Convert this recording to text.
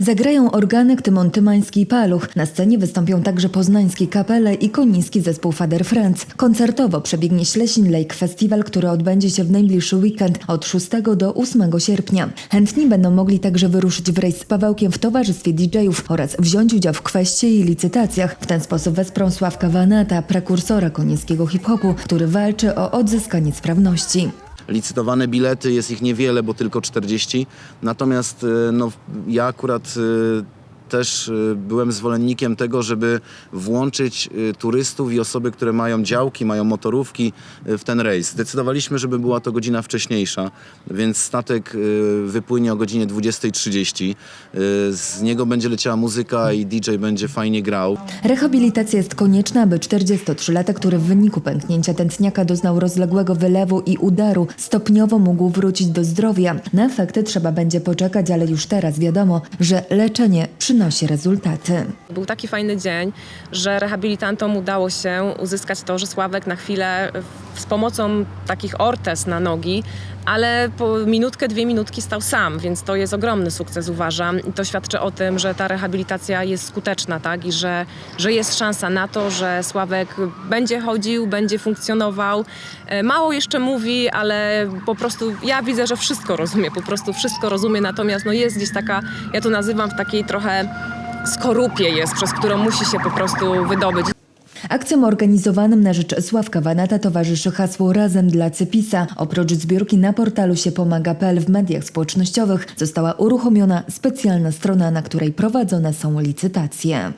Zagrają organek Tymon Tymański i Paluch. Na scenie wystąpią także poznański kapele i koniński zespół Father Friends. Koncertowo przebiegnie Ślesin Lake Festival, który odbędzie się w najbliższy weekend od 6 do 8 sierpnia. Chętni będą mogli także wyruszyć w rejs z Pawełkiem w towarzystwie DJ-ów oraz wziąć udział w kweście i licytacjach. W ten sposób wesprą Sławka Wanata, prekursora konińskiego hip-hopu, który walczy o odzyskanie sprawności. Licytowane bilety, jest ich niewiele, bo tylko 40. Natomiast y, no, ja akurat y, też y, byłem zwolennikiem tego, żeby włączyć y, turystów i osoby, które mają działki, mają motorówki y, w ten rejs. Zdecydowaliśmy, żeby była to godzina wcześniejsza, więc statek wypłynie o godzinie 20.30. Y, Z niego będzie leciała muzyka i DJ będzie fajnie grał. Rehabilitacja jest konieczna, aby 43-latek, który w wyniku pęknięcia tętniaka doznał rozległego wylewu i udaru, stopniowo mógł wrócić do zdrowia. Na efekty trzeba będzie poczekać, ale już teraz wiadomo, że leczenie przynosi rezultaty. Był taki fajny dzień, że rehabilitantom udało się uzyskać to, że Sławek na chwilę z pomocą takich ortez na nogi, ale po minutkę, dwie minutki stał sam, więc to jest ogromny sukces uważam i to świadczy o tym, że ta rehabilitacja jest skuteczna, tak? I że, że jest szansa na to, że Sławek będzie chodził, będzie funkcjonował. E, Mało jeszcze mówi, ale po prostu ja widzę, że wszystko rozumie, po prostu wszystko rozumie, natomiast no jest gdzieś taka, ja to nazywam w takiej trochę skorupie jest, przez którą musi się po prostu wydobyć. Akcjom organizowanym na rzecz Sławka Wanata towarzyszy hasło Razem dla Cypisa. Oprócz zbiórki na portalu się pomaga.pl w mediach społecznościowych została uruchomiona specjalna strona, na której prowadzone są licytacje.